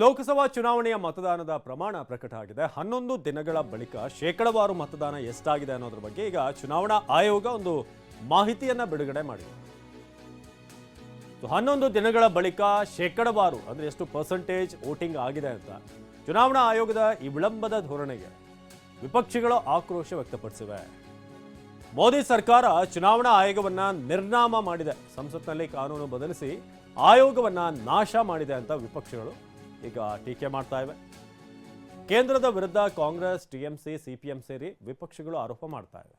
ಲೋಕಸಭಾ ಚುನಾವಣೆಯ ಮತದಾನದ ಪ್ರಮಾಣ ಪ್ರಕಟ ಆಗಿದೆ. ಹನ್ನೊಂದು ದಿನಗಳ ಬಳಿಕ ಶೇಕಡವಾರು ಮತದಾನ ಎಷ್ಟಾಗಿದೆ ಅನ್ನೋದ್ರ ಬಗ್ಗೆ ಈಗ ಚುನಾವಣಾ ಆಯೋಗ ಒಂದು ಮಾಹಿತಿಯನ್ನ ಬಿಡುಗಡೆ ಮಾಡಿದೆ. ಹನ್ನೊಂದು ದಿನಗಳ ಬಳಿಕ ಶೇಕಡವಾರು ಅಂದ್ರೆ ಎಷ್ಟು ಪರ್ಸೆಂಟೇಜ್ ವೋಟಿಂಗ್ ಆಗಿದೆ ಅಂತ ಚುನಾವಣಾ ಆಯೋಗದ ಈ ವಿಳಂಬದ ಧೋರಣೆಗೆ ವಿಪಕ್ಷಗಳು ಆಕ್ರೋಶ ವ್ಯಕ್ತಪಡಿಸಿವೆ. ಮೋದಿ ಸರ್ಕಾರ ಚುನಾವಣಾ ಆಯೋಗವನ್ನ ನಿರ್ನಾಮ ಮಾಡಿದೆ. ಸಂಸತ್ನಲ್ಲಿ ಕಾನೂನು ಬದಲಿಸಿ ಆಯೋಗವನ್ನ ನಾಶ ಮಾಡಿದೆ ಅಂತ ವಿಪಕ್ಷಗಳು ಈಗ ಟೀಕೆ ಮಾಡ್ತಾ ಇವೆ. ಕೇಂದ್ರದ ವಿರುದ್ಧ ಕಾಂಗ್ರೆಸ್, ಟಿಎಂಸಿ, ಸಿಪಿಎಂ ಸೇರಿ ವಿಪಕ್ಷಗಳು ಆರೋಪ ಮಾಡ್ತಾ ಇವೆ.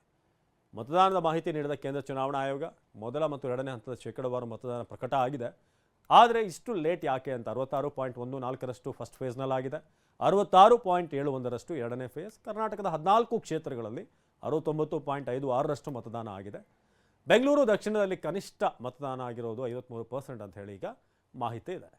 ಮತದಾನದ ಮಾಹಿತಿ ನೀಡಿದ ಕೇಂದ್ರ ಚುನಾವಣಾ ಆಯೋಗ ಮೊದಲ ಮತ್ತು ಎರಡನೇ ಹಂತದ ಶೇಕಡವಾರು ಮತದಾನ ಪ್ರಕಟ ಆಗಿದೆ. ಆದರೆ ಇಷ್ಟು ಲೇಟ್ ಯಾಕೆ ಅಂತ ಅರವತ್ತಾರು ಪಾಯಿಂಟ್ ಒಂದು ನಾಲ್ಕರಷ್ಟು ಫಸ್ಟ್ ಫೇಸ್ನಲ್ಲಾಗಿದೆ ಅರವತ್ತಾರು ಪಾಯಿಂಟ್ ಏಳು ಒಂದರಷ್ಟು ಎರಡನೇ ಫೇಸ್. ಕರ್ನಾಟಕದ ಹದಿನಾಲ್ಕು ಕ್ಷೇತ್ರಗಳಲ್ಲಿ ಅರವತ್ತೊಂಬತ್ತು ಪಾಯಿಂಟ್ ಐದು ಆರರಷ್ಟು ಮತದಾನ ಆಗಿದೆ. ಬೆಂಗಳೂರು ದಕ್ಷಿಣದಲ್ಲಿ ಕನಿಷ್ಠ ಮತದಾನ ಆಗಿರೋದು ಐವತ್ಮೂರು ಪರ್ಸೆಂಟ್ ಅಂತ ಹೇಳಿ ಈಗ ಮಾಹಿತಿ ಇದೆ.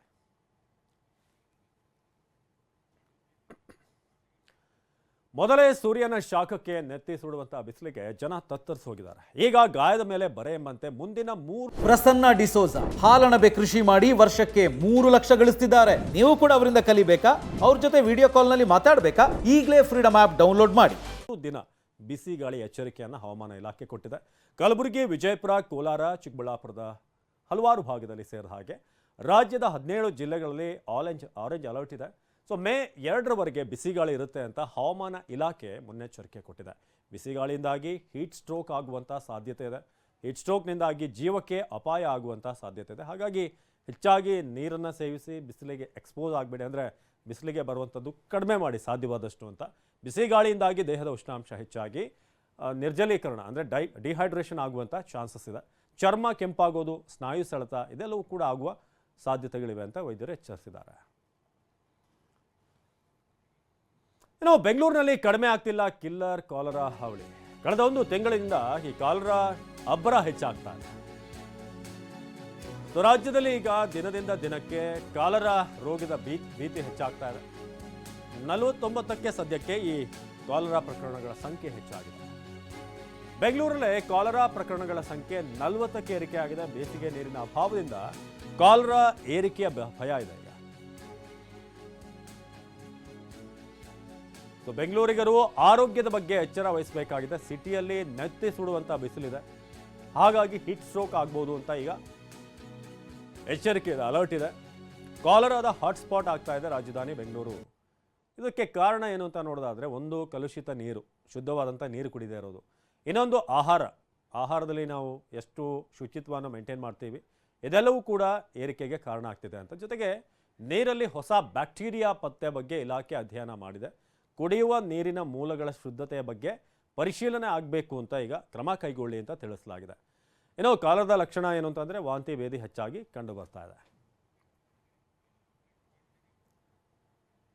ಮೊದಲೇ ಸೂರ್ಯನ ಶಾಖಕ್ಕೆ ನೆತ್ತಿ ಸುಡುವಂತಹ ಬಿಸಿಲಿಗೆ ಜನ ತತ್ತರಿಸಿ ಹೋಗಿದ್ದಾರೆ ಈಗ ಗಾಯದ ಮೇಲೆ ಬರೆ ಎಂಬಂತೆ ಮುಂದಿನ ಮೂರು ಪ್ರಸನ್ನ ಡಿಸೋಜ ಹಾಲಣಬೆ ಕೃಷಿ ಮಾಡಿ ವರ್ಷಕ್ಕೆ ಮೂರು ಲಕ್ಷ ಗಳಿಸ್ತಿದ್ದಾರೆ. ನೀವು ಕೂಡ ಅವರಿಂದ ಕಲಿಬೇಕಾ? ಅವ್ರ ಜೊತೆ ವಿಡಿಯೋ ಕಾಲ್ನಲ್ಲಿ ಮಾತಾಡಬೇಕಾ? ಈಗಲೇ ಫ್ರೀಡಮ್ ಆ್ಯಪ್ ಡೌನ್ಲೋಡ್ ಮಾಡಿ. ದಿನ ಬಿಸಿ ಗಾಳಿ ಎಚ್ಚರಿಕೆಯನ್ನು ಹವಾಮಾನ ಇಲಾಖೆ ಕೊಟ್ಟಿದೆ. ಕಲಬುರಗಿ ವಿಜಯಪುರ ಕೋಲಾರ ಚಿಕ್ಕಬಳ್ಳಾಪುರದ ಹಲವಾರು ಭಾಗದಲ್ಲಿ ಸೇರಿದ ಹಾಗೆ ರಾಜ್ಯದ ಹದಿನೇಳು ಜಿಲ್ಲೆಗಳಲ್ಲಿ ಆರೆಂಜ್ ಆರೆಂಜ್ ಅಲರ್ಟ್ ಇದೆ. ಸೊ ಮೇ ಎರಡರವರೆಗೆ ಬಿಸಿಗಾಳಿ ಇರುತ್ತೆ ಅಂತ ಹವಾಮಾನ ಇಲಾಖೆ ಮುನ್ನೆಚ್ಚರಿಕೆ ಕೊಟ್ಟಿದೆ. ಬಿಸಿಗಾಳಿಯಿಂದಾಗಿ ಹೀಟ್ ಸ್ಟ್ರೋಕ್ ಆಗುವಂಥ ಸಾಧ್ಯತೆ ಇದೆ. ಹೀಟ್ ಸ್ಟ್ರೋಕ್ನಿಂದಾಗಿ ಜೀವಕ್ಕೆ ಅಪಾಯ ಆಗುವಂಥ ಸಾಧ್ಯತೆ ಇದೆ. ಹಾಗಾಗಿ ಹೆಚ್ಚಾಗಿ ನೀರನ್ನು ಸೇವಿಸಿ ಬಿಸಿಲಿಗೆ ಎಕ್ಸ್ಪೋಸ್ ಆಗಬೇಡಿ ಅಂದರೆ ಬಿಸಿಲಿಗೆ ಬರುವಂಥದ್ದು ಕಡಿಮೆ ಮಾಡಿ ಸಾಧ್ಯವಾದಷ್ಟು ಅಂತ. ಬಿಸಿಗಾಳಿಯಿಂದಾಗಿ ದೇಹದ ಉಷ್ಣಾಂಶ ಹೆಚ್ಚಾಗಿ ನಿರ್ಜಲೀಕರಣ ಅಂದರೆ ಡೈ ಡಿಹೈಡ್ರೇಷನ್ ಆಗುವಂಥ ಚಾನ್ಸಸ್ ಇದೆ. ಚರ್ಮ ಕೆಂಪಾಗೋದು, ಸ್ನಾಯು ಸೆಳೆತ ಇದೆಲ್ಲವೂ ಕೂಡ ಆಗುವ ಸಾಧ್ಯತೆಗಳಿವೆ ಅಂತ ವೈದ್ಯರು ಎಚ್ಚರಿಸಿದ್ದಾರೆ. ಇನ್ನು ಬೆಂಗಳೂರಿನಲ್ಲಿ ಕಡಿಮೆ ಆಗ್ತಿಲ್ಲ ಕಿಲ್ಲರ್ ಕಾಲರಾ ಹಾವಳಿ. ಕಳೆದ ಒಂದು ತಿಂಗಳಿಂದ ಈ ಕಾಲರಾ ಅಬ್ಬರ ಹೆಚ್ಚಾಗ್ತಾ ಇದೆ. ರಾಜ್ಯದಲ್ಲಿ ಈಗ ದಿನದಿಂದ ದಿನಕ್ಕೆ ಕಾಲರಾ ರೋಗದ ಭೀ, ಭೀತಿ ಹೆಚ್ಚಾಗ್ತಾ ಇದೆ. ನಲವತ್ತೊಂಬತ್ತಕ್ಕೆ ಸದ್ಯಕ್ಕೆ ಈ ಕಾಲರಾ ಪ್ರಕರಣಗಳ ಸಂಖ್ಯೆ ಹೆಚ್ಚಾಗಿದೆ. ಬೆಂಗಳೂರಲ್ಲೇ ಕಾಲರಾ ಪ್ರಕರಣಗಳ ಸಂಖ್ಯೆ ನಲವತ್ತಕ್ಕೆ ಏರಿಕೆ ಆಗಿದೆ ಬೇಸಿಗೆ ನೀರಿನ ಅಭಾವದಿಂದ ಕಾಲರಾ ಏರಿಕೆಯ ಭಯ ಇದೆ. ಸೊ ಬೆಂಗಳೂರಿಗರು ಆರೋಗ್ಯದ ಬಗ್ಗೆ ಎಚ್ಚರ ವಹಿಸಬೇಕಾಗಿದೆ. ಸಿಟಿಯಲ್ಲಿ ನೆತ್ತಿ ಸುಡುವಂಥ ಬಿಸಿಲಿದೆ. ಹಾಗಾಗಿ ಹಿಟ್ ಸ್ಟ್ರೋಕ್ ಆಗ್ಬೋದು ಅಂತ ಈಗ ಎಚ್ಚರಿಕೆ ಇದೆ. ಅಲರ್ಟ್ ಇದೆ ಕಾಲರಾದ ಹಾಟ್ಸ್ಪಾಟ್ ಆಗ್ತಾ ಇದೆ ರಾಜಧಾನಿ ಬೆಂಗಳೂರು ಇದಕ್ಕೆ ಕಾರಣ ಏನು ಅಂತ ನೋಡೋದಾದರೆ ಒಂದು ಕಲುಷಿತ ನೀರು ಶುದ್ಧವಾದಂಥ ನೀರು ಕುಡಿದೇ ಇರೋದು. ಇನ್ನೊಂದು ಆಹಾರ. ಆಹಾರದಲ್ಲಿ ನಾವು ಎಷ್ಟು ಶುಚಿತ್ವವನ್ನು ಮೇಂಟೈನ್ ಮಾಡ್ತೀವಿ, ಇದೆಲ್ಲವೂ ಕೂಡ ಏರಿಕೆಗೆ ಕಾರಣ ಆಗ್ತಿದೆ ಅಂತ. ಜೊತೆಗೆ ನೀರಲ್ಲಿ ಹೊಸ ಬ್ಯಾಕ್ಟೀರಿಯಾ ಪತ್ತೆ ಬಗ್ಗೆ ಇಲಾಖೆ ಅಧ್ಯಯನ ಮಾಡಿದೆ. ಕುಡಿಯುವ ನೀರಿನ ಮೂಲಗಳ ಶುದ್ಧತೆಯ ಬಗ್ಗೆ ಪರಿಶೀಲನೆ ಆಗಬೇಕು ಅಂತ ಈಗ ಕ್ರಮ ಕೈಗೊಳ್ಳಿ ಅಂತ ತಿಳಿಸಲಾಗಿದೆ. ಏನೋ ಕಾಲದ ಲಕ್ಷಣ ಏನು ಅಂತಂದರೆ ವಾಂತಿ ಭೇದಿ ಹೆಚ್ಚಾಗಿ ಕಂಡು ಬರ್ತಾ ಇದೆ.